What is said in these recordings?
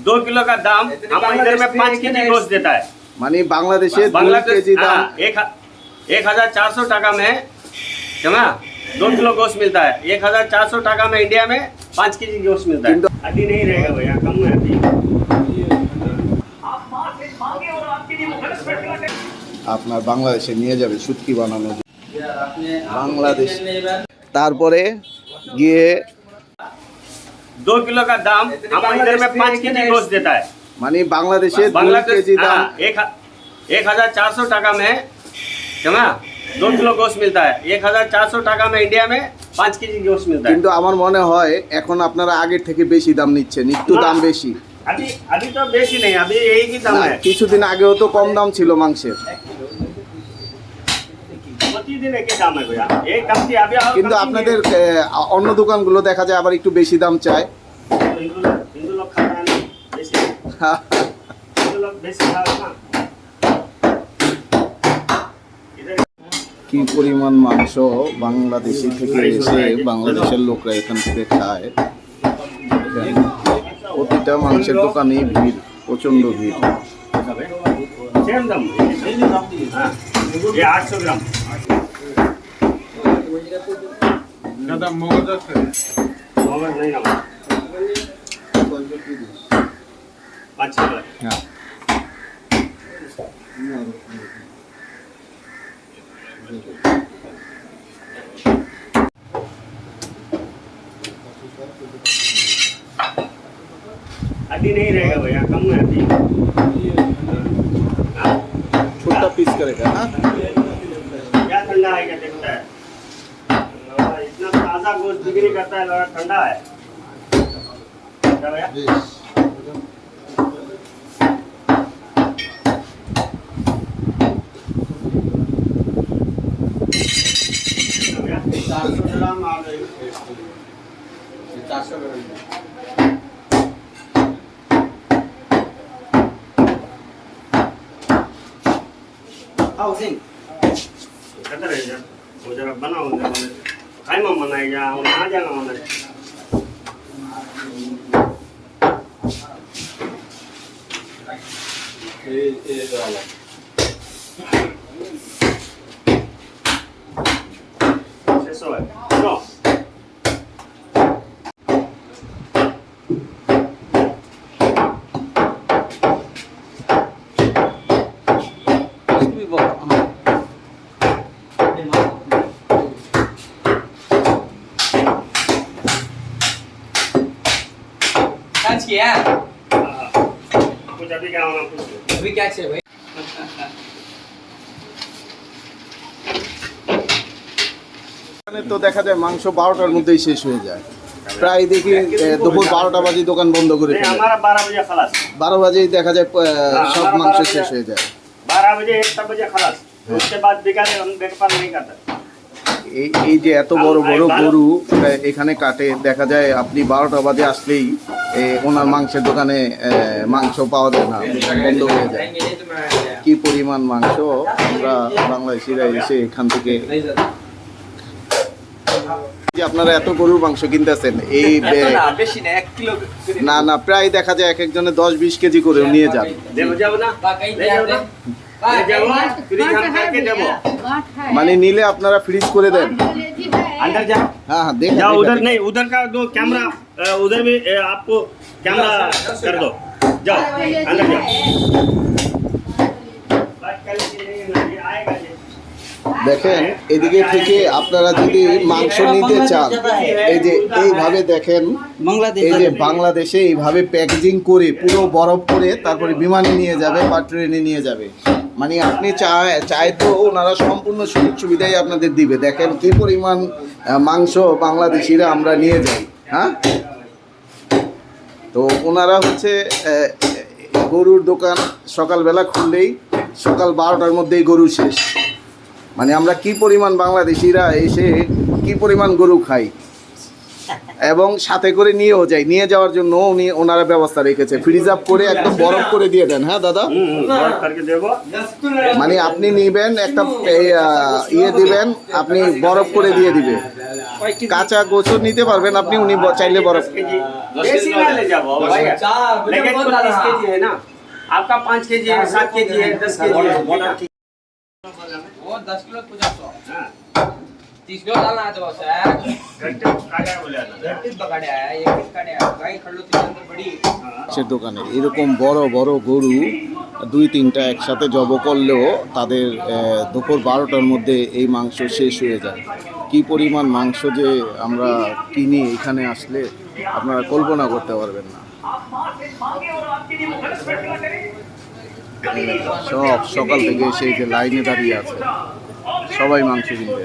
दो किलो का दाम हमारे इधर में पाँच के जी गोश्त देता है মানে বাংলাদেশে দুই बांग्लादेश কেজি দাম हाँ, एक एक हजार चार सौ टाका में समझा दो किलो गोश्त मिलता है एक हजार चार सौ टाका में इंडिया में पाँच के जी गोश्त मिलता है किंतु- हड्डी नहीं रहेगा भैया कम है हड्डी আপনার বাংলাদেশে নিয়ে যাবে শুটকি বানানো বাংলাদেশ তারপরে গিয়ে दो किलो का दाम हमारे इधर में पाँच के जी गोश्त देता है মানে বাংলাদেশে দুই बांग्लादेश কেজি দাম हाँ, एक एक हजार चार सौ टाका में समझा दो किलो गोश्त मिलता है एक हजार चार सौ टाका में इंडिया में पाँच के जी गोश्त मिलता है কিন্তু আমার মনে হয় এখন আপনারা আগের থেকে বেশি দাম নিচ্ছেন একটু দাম বেশি अभी अभी तो बेसी नहीं अभी यही की दाम না, है কিছুদিন আগেও তো কম দাম ছিল মাংসের কিন্তু আপনাদের অন্য দোকানগুলো দেখা যায় আবার একটু বেশি দাম চায়। কি পরিমাণ মাংস বাংলাদেশি থেকে এসে বাংলাদেশের লোকরা এখান থেকে খায়? প্রতিটা মাংসের দোকানে ভিড় প্রচণ্ড ভিড়। ये आठ सौ ग्राम मगर नहीं ना पाँच छः ग्राम। হ্যাঁ हड्डी नहीं रहेगा भैया कम है हड्डी हाँ? پیس کرے گا ہاں؟ نا ٹھنڈا ہے کیا دیکھتا ہے؟ اتنا تازہ گوشت بکری کرتا ہے ٹھنڈا ہے۔ कहते रहे जरा वो जरा बनाओ जरा खाई में मनाई जा और कहाँ जाना मनाई Eso es. अभी क्या होना कुछ अभी क्या चाहिए भाई এখানে তো দেখা যায় মাংস বারোটার মধ্যেই শেষ হয়ে যায় প্রায় দেখি এ, দুপুর বারোটা বাজে দোকান বন্ধ করে नहीं ফেলে हमारा बारह बजे खलास বারো বাজেই দেখা যায় আহ, সব মাংস শেষ হয়ে যায় बारह बजे एक तब बजे खलास उसके बाद बिका हम देखभाल नहीं करता এই এই যে এত বড় বড় গরু এখানে কাটে দেখা যায় আপনি বারোটা বাজে আসলেই ওনার মাংসের দোকানে মাংস পাওয়া যায় না বন্ধ হয়ে যায়। কি পরিমাণ মাংস আমরা বাংলাদেশিরা এসে এখান থেকে যে আপনারা এত গরুর মাংস কিনতেছেন এই না না প্রায় দেখা যায় এক একজনে দশ বিশ কেজি করে নিয়ে যান। देखो जाओ ना বা কই ले जाओ ना ले जाओ फ्रिज हम करके देवो মানে নিলে আপনারা ফ্রিজ করে দেন अंदर जाओ হ্যাঁ হ্যাঁ দেখেন जाओ उधर দেখেন। नहीं उधर का दो कैमरा अ, उधर भी अ, आपको कैमरा कर दो जाओ अंदर जाओ बात कर लीजिए, ये आएगा ये। দেখেন এদিকে থেকে আপনারা যদি মাংস নিতে চান এই যে এইভাবে দেখেন এই যে বাংলাদেশে এইভাবে প্যাকেজিং করে পুরো বরফ করে তারপরে বিমানে নিয়ে যাবে বা ট্রেনে নিয়ে যাবে মানে আপনি চায় চায় তো ওনারা সম্পূর্ণ সুযোগ সুবিধাই আপনাদের দিবে। দেখেন কি পরিমাণ মাংস বাংলাদেশিরা আমরা নিয়ে যাই হ্যাঁ? তো ওনারা হচ্ছে গরুর দোকান সকালবেলা খুললেই সকাল বারোটার মধ্যেই গরু শেষ। মানে আমরা কি পরিমাণ বাংলাদেশিরা এসে কি পরিমাণ গরু খাই? এবং সাথে করে নিয়েও যায় নিয়ে যাওয়ার জন্য উনি ওনারা ব্যবস্থা রেখেছে ফ্রিজ আপ করে একদম বরফ করে দিয়ে দেন হ্যাঁ দাদা हम्म, हम्म, बर्फ करके देखो মানে আপনি নিবেন একটা এই, আহ, ইয়ে দিবেন আপনি বরফ করে দিয়ে দিবে কাঁচা গোছর নিতে পারবেন আপনি উনি ব- চাইলে বরফ दस केजी देसी ना ले जाओ भैया लेकिन तो तीस के जी है ना आपका पाँच के जी है सात के जी है दस के जी है वो दस किलो पचास सौ हाँ, तीस किलो डालना है तो बस है घंटे काटा बोले आता था। तीस पकड़े है एक पीस काटे है गाय खड़ लो तीन अंदर बड़ी हाँ, সে দোকানে এরকম বড় বড় গরু দুই তিনটা একসাথে জব করলেও তাদের আহ, দুপুর বারোটার মধ্যে এই মাংস শেষ হয়ে যায় কি পরিমাণ মাংস যে আমরা কিনি এখানে আসলে আপনারা কল্পনা করতে পারবেন না সব সকাল থেকে এসে এই যে লাইনে দাঁড়িয়ে আছে সবাই মাংস কিনবে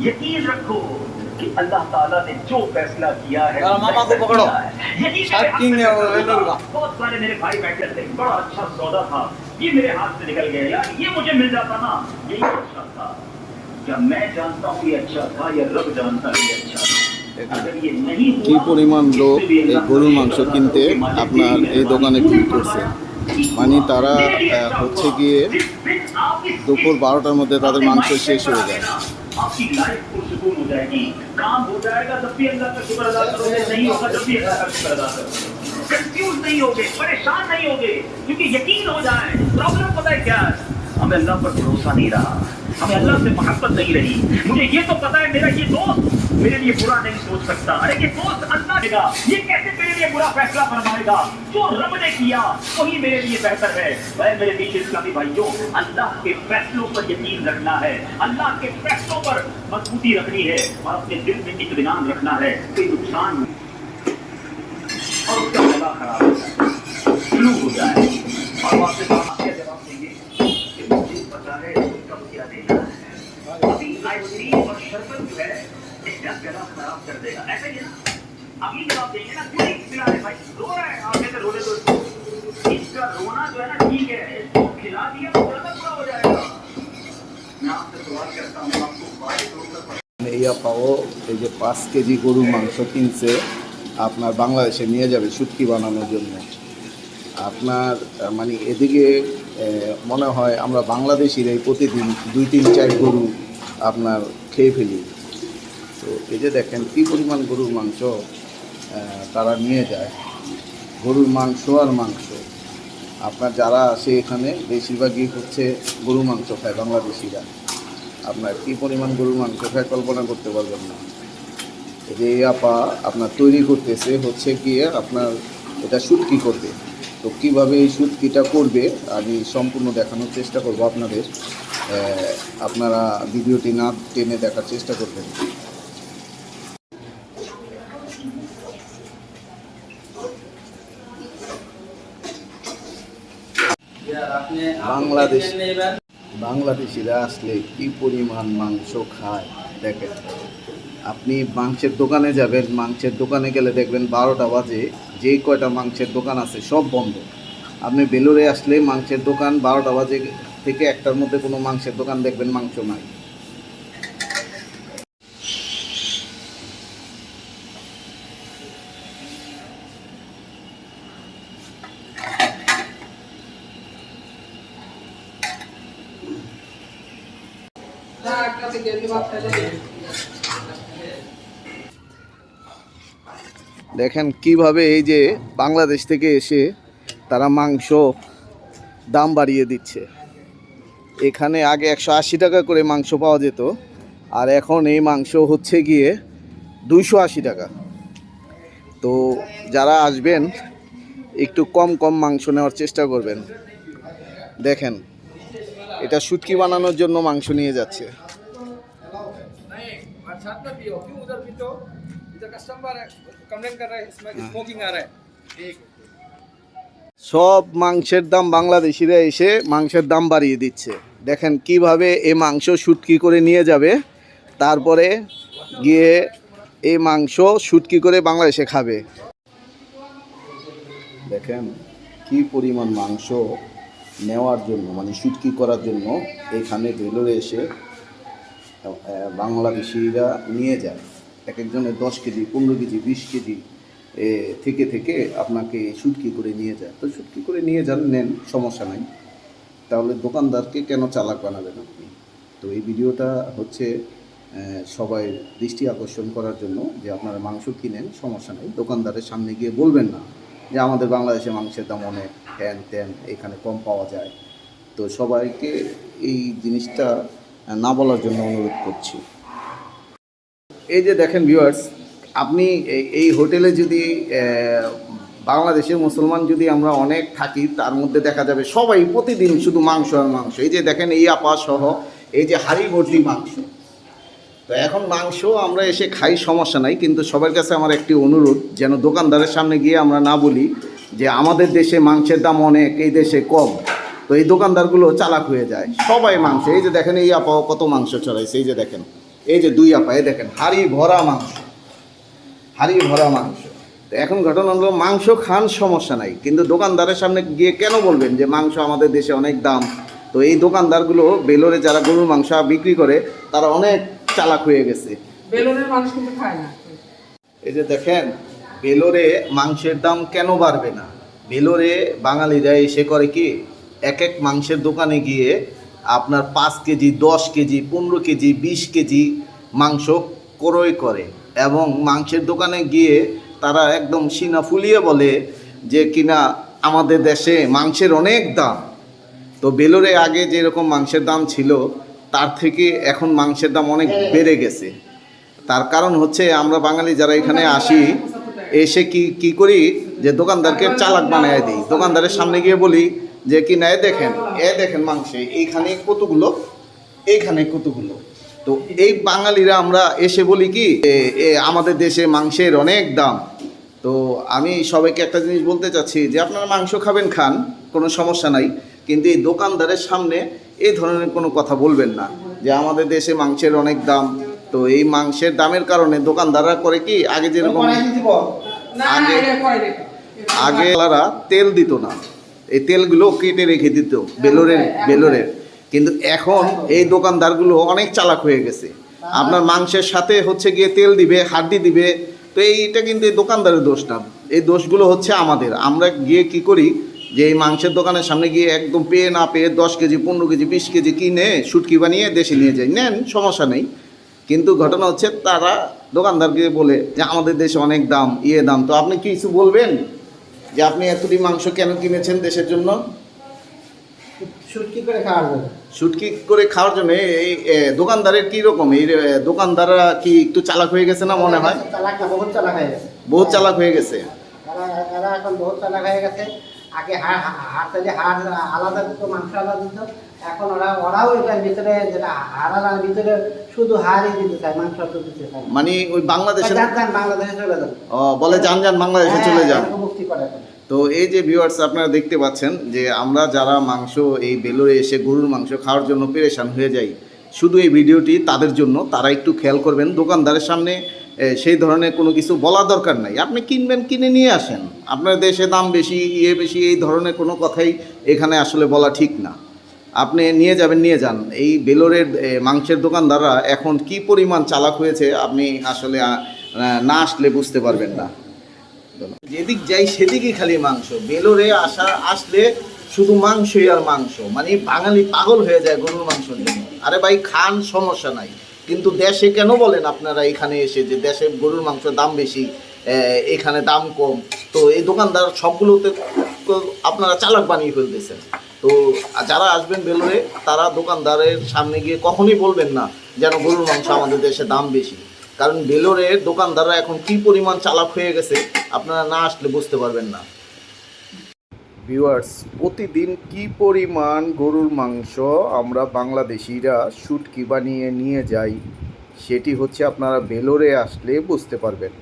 यकीन रखो कि अल्लाह ताला ने जो फैसला किया है यार, मामा को पकड़ो। यही शायद किंग है वो, वेलर का। बहुत सारे मेरे भाई बैठे थे बड़ा अच्छा सौदा था ये मेरे हाथ से निकल गया यार ये मुझे मिल जाता ना यही अच्छा था क्या मैं जानता हूँ ये अच्छा था या रब जानता है ये अच्छा था अगर ये नहीं हुआ, কি পরিমাণ লোক इसके लिए এই अल्लाह গরুর ताला মাংস को কিনতে मालिक আপনার की এই দোকানে ভিড় করছে মানে তারা আহ, হচ্ছে গিয়ে जिस दिन आप इस দুপুর বারোটার মধ্যে তাদের মাংস শেষ হয়ে যায় آپ کی لائف پرسکون ہو جائے گی۔ کام ہو جائے گا جب بھی اللہ کا شکر ادا کرو گے، نہیں ہوگا جب بھی اللہ کا شکر ادا کرو گے۔ کنفیوز نہیں ہوگے، پریشان نہیں ہوگے، کیونکہ یقین ہو جائے پرابلم پتہ ہے کیا ہے؟ ہمیں اللہ پر بھروسہ نہیں رہا۔ ہمیں اللہ سے محبت نہیں رہی۔ مجھے یہ تو پتا ہے، میرا یہ دوست میرے لیے برا نہیں سوچ سکتا۔ ارے، یہ دوست اللہ دے گا۔ یہ کیسے میرے لیے برا فیصلہ فرمائے گا؟ جو رب نے کیا، وہی میرے لیے بہتر ہے۔ میں میرے بیچ اسلامی بھائیوں، اللہ کے فیصلوں پر یقین رکھنا ہے۔ اللہ کے فیصلوں پر مضبوطی رکھنی ہے۔ اور اپنے دل میں اطمینان رکھنا ہے۔ کوئی نقصان نہیں शरबत जो है इसका गला खराब कर देगा ऐसा ही है ना अभी जवाब देंगे ना क्यों नहीं खिला रहे भाई रो रहा है आप कहते रोने दो इसको इसका रोना जो है ना ठीक है इसको खिला दिया तो ज्यादा बुरा हो जाएगा मैं आपसे सवाल करता हूँ आपको बारिश रोककर এই আপাও এই যে পাঁচ কেজি গরুর মাংস কিনছে আপনার বাংলাদেশে নিয়ে যাবে শুটকি বানানোর জন্য আপনার আহ, মানে এদিকে আহ, মনে হয় আমরা বাংলাদেশিরাই প্রতিদিন দুই তিন চার গরু আপনার খেয়ে ফেলি। তো এই যে দেখেন কী পরিমাণ গরুর মাংস তারা নিয়ে যায়। গরুর মাংস আর মাংস। আপনার যারা আসে এখানে, বেশিরভাগই হচ্ছে গরু মাংস খায়, বাংলাদেশিরা। আপনার কী পরিমাণ গরুর মাংস খায় কল্পনা করতে পারবেন না। যে আপা আপনার তৈরি করতেছে, হচ্ছে গিয়ে আপনার এটা শুটকি করবে। তো কীভাবে এই সুতকিটা করবে, আমি সম্পূর্ণ দেখানোর চেষ্টা করব আপনাদের। আপনারা ভিডিওটি না টেনে দেখার চেষ্টা করবেন। বাংলাদেশ বাংলাদেশিরা আসলে কি পরিমাণ মাংস খায়, দেখেন। আপনি মাংসের দোকানে যাবেন, মাংসের দোকানে গেলে দেখবেন বারোটা বাজে, যে কয়টা মাংসের দোকান আছে সব বন্ধ। আপনি বেলুরে আসলে মাংসের দোকান বারোটা বাজে থেকে একটার মধ্যে কোনো মাংসের দোকান দেখবেন, মাংস নাই। দেখেন কীভাবে এই যে বাংলাদেশ থেকে এসে তারা মাংস দাম বাড়িয়ে দিচ্ছে। এখানে আগে একশো আশি টাকা করে মাংস পাওয়া যেত, আর এখন এই মাংস হচ্ছে গিয়ে দুইশো আশি টাকা। তো যারা আসবেন, একটু কম কম মাংস নেওয়ার চেষ্টা করবেন। দেখেন, এটা শুটকি বানানোর জন্য মাংস নিয়ে যাচ্ছে। कस्टमर है कंप्लेन कर रहे हैं इसमें स्मोकिंग आ रहा है ठीक সব মাংসের দাম বাংলাদেশিরা এসে মাংসের দাম বাড়িয়ে দিচ্ছে দেখেন কিভাবে এই মাংস শুটকি করে নিয়ে যাবে তারপরে গিয়ে এই মাংস শুটকি করে বাংলাদেশে খাবে দেখেন কি পরিমাণ মাংস নেওয়ার জন্য মানে শুটকি করার জন্য এখানে ভেলোরে এসে আহ, বাংলাদেশিরা নিয়ে যায় এক একজনের দশ কেজি, পনেরো কেজি, বিশ কেজি থেকে থেকে আপনাকে শুটকি করে নিয়ে যায়। তো শুটকি করে নিয়ে যান, নেন, সমস্যা নাই। তাহলে দোকানদারকে কেন চালাক বানাবেন আপনি? তো এই ভিডিওটা হচ্ছে সবাই দৃষ্টি আকর্ষণ করার জন্য যে আপনারা মাংস কিনেন, সমস্যা নেই। দোকানদারের সামনে গিয়ে বলবেন না যে আমাদের বাংলাদেশে মাংসের দাম অনেক, হ্যান ত্যান, এখানে কম পাওয়া যায়। তো সবাইকে এই জিনিসটা না বলার জন্য অনুরোধ করছি। এই যে দেখেন ভিউয়ার্স আপনি এই- হোটেলে যদি বাংলাদেশের মুসলমান যদি আমরা অনেক থাকি, তার মধ্যে দেখা যাবে সবাই প্রতিদিন শুধু মাংস আর মাংস। এই যে দেখেন এই আপা সহ, এই যে হাড়ি ভর্তি মাংস। তো এখন মাংস আমরা এসে খাই, সমস্যা নাই, কিন্তু সবার কাছে আমার একটি অনুরোধ, যেন দোকানদারের সামনে গিয়ে আমরা না বলি যে আমাদের দেশে মাংসের দাম অনেক, এই দেশে কম। তো এই দোকানদারগুলো চালাক হয়ে যায়, সবাই মাংস। এই যে দেখেন এই আপা কত মাংস চড়াইছে এই যে দেখেন। এই যে দুই আপা এই দেখেন হাড়ি ভরা মাংস। হাড়ি ভরা মাংস। তো এখন ঘটনা হলো মাংস খান সমস্যা নাই কিন্তু দোকানদারের সামনে গিয়ে কেন বলবেন যে মাংস আমাদের দেশে অনেক দাম? তো এই দোকানদারগুলো বেলোরে যারা গরুর মাংস বিক্রি করে তারা অনেক চালাক হয়ে গেছে। বেলুনের মানুষ কিন্তু খায় না। এই যে দেখেন বেলোরে মাংসের দাম কেন বাড়বে না? বেলোরে বাঙালিরা এসে করে কি এক এক মাংসের দোকানে গিয়ে আপনার পাঁচ কেজি, দশ কেজি, পনেরো কেজি, বিশ কেজি মাংস ক্রয় করে এবং মাংসের দোকানে গিয়ে তারা একদম সিনা ফুলিয়ে বলে যে কিনা আমাদের দেশে মাংসের অনেক দাম। তো বেলোরে আগে যেরকম মাংসের দাম ছিল, তার থেকে এখন মাংসের দাম অনেক বেড়ে গেছে। তার কারণ হচ্ছে আমরা বাঙালি যারা এখানে আসি, এসে কি কি করি? যে দোকানদারকে চালাক বানায় দিই। দোকানদারের সামনে গিয়ে বলি যে কি না এ দেখেন এ দেখেন মাংসে এইখানে কতগুলো? এইখানে কতগুলো? তো এই বাঙালিরা আমরা এসে বলি কি আমাদের দেশে মাংসের অনেক দাম। তো আমি সবাইকে একটা জিনিস বলতে চাচ্ছি যে আপনারা মাংস খাবেন খান কোনো সমস্যা নাই। কিন্তু এই দোকানদারের সামনে এই ধরনের কোনো কথা বলবেন না। যে আমাদের দেশে মাংসের অনেক দাম। তো এই মাংসের দামের কারণে দোকানদাররা করে কি আগে যেরকম আগে- আগে তারা তেল দিত না। এই তেলগুলো কেটে রেখে দিত বেলোরের বেলোরের। কিন্তু এখন এই দোকানদারগুলো অনেক চালাক হয়ে গেছে। আপনার মাংসের সাথে হচ্ছে গিয়ে তেল দিবে হাড্ডি দিবে তো এইটা কিন্তু এই দোকানদারের দোষ না। এই দোষগুলো হচ্ছে আমাদের। আমরা গিয়ে কি করি যে এই মাংসের দোকানের সামনে গিয়ে একদম পেয়ে না পেয়ে দশ কেজি পনেরো কেজি বিশ কেজি কিনে শুটকি বানিয়ে দেশে নিয়ে যাই। নেন সমস্যা নেই। কিন্তু ঘটনা হচ্ছে তারা দোকানদারকে বলে যে আমাদের দেশে অনেক দাম ইয়ে দাম। তো আপনি কি কিছু বলবেন? যে আপনি এতটি মাংস কেন কিনেছেন দেশের জন্য? শুটকি করে খাওয়ার জন্য। শুটকি করে খাওয়ার জন্য? এই দোকানদারের কি রকম? এই দোকানদাররা কি একটু চালাক হয়ে গেছে না মনে হয়? চালাক না বহুত চালাক হয়ে গেছে। বহুত চালাক হয়ে গেছে। এখন বহুত চালাক হয়ে গেছে। আগে হাড় হাড় হাড় আলাদা দিত মাংস আলাদা দিত। এখন ওরা ওরাও এটার ভিতরে যেটা আলাদা ভিতরে শুধু হাড়ই দিতে চায় মাংস দিতে চায় মানে ওই যান যান বাংলাদেশে চলে যান। ও, বলে যান যান বাংলাদেশে চলে যান। হ্যাঁ, মুক্তি করে তো এই যে ভিউয়ার্স আপনারা দেখতে পাচ্ছেন যে আমরা যারা মাংস এই বেলোরে এসে গরুর মাংস খাওয়ার জন্য পেরেশান হয়ে যাই শুধু এই ভিডিওটি তাদের জন্য তারা একটু খেয়াল করবেন। দোকানদারের সামনে সেই ধরনের কোনো কিছু বলা দরকার নাই। আপনি কিনবেন কিনে নিয়ে আসেন। আপনার দেশে দাম বেশি ইয়ে বেশি এই ধরনের কোনো কথাই এখানে আসলে বলা ঠিক না। আপনি নিয়ে যাবেন, নিয়ে যান। এই বেলোরের মাংসের দোকানদাররা এখন কি পরিমাণ চালাক হয়েছে আপনি আসলে না আসলে বুঝতে পারবেন না। যেদিক যাই সেদিকই খালি মাংস। বেলোরে আসা, আসলে শুধু মাংসই আর মাংস। মানে বাঙালি পাগল হয়ে যায় গরুর মাংস জন্য আরে ভাই, খান সমস্যা নাই। কিন্তু দেশে কেন বলেন আপনারা এখানে এসে যে দেশে গরুর মাংস দাম বেশি এখানে দাম কম? তো এই দোকানদার সবগুলোতে আপনারা চালাক বানিয়ে ফেলতেছেন। তো যারা আসবেন বেলোরে তারা দোকানদারের সামনে গিয়ে কখনই বলবেন না যেন গরুর মাংস আমাদের দেশে দাম বেশি। কারণ বেলোরের দোকানদাররা এখন কি পরিমাণ চালাক হয়ে গেছে আপনারা না আসলে বুঝতে পারবেন না। ভিউয়ার্স, প্রতিদিন কি পরিমাণ গরুর মাংস আমরা বাংলাদেশিরা শুটকি বানিয়ে নিয়ে যাই, সেটি হচ্ছে আপনারা বেলোরে আসলে বুঝতে পারবেন।